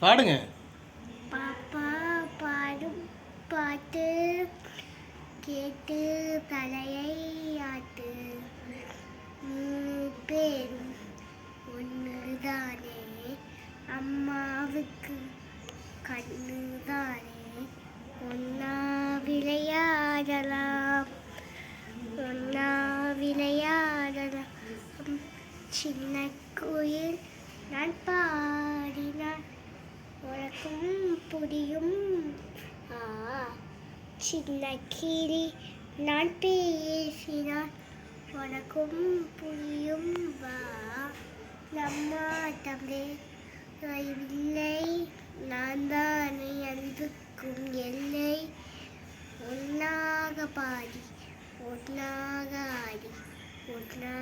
பாடுங்க. பாப்பா பாடும் பாட்டு கேட்டு தலையை ஆட்டு. மூணு பேரும் ஒன்றுதானே அம்மாவுக்கு கண்ணு தானே ஒன்னா விளையாடலாம். ஒன்னா விளையாடலாம். சின்ன கோயில் நான் பாடினான் புக்கும் புடியும் ஆ சின்ன கீரி நான் பேசினால் உனக்கும் புரியும். வா நம்மா தமிழே இல்லை நான் தானே அன்புக்கும் எல்லை. ஒன்றாக பாடி ஒன்றாக ஆடி ஒன்றா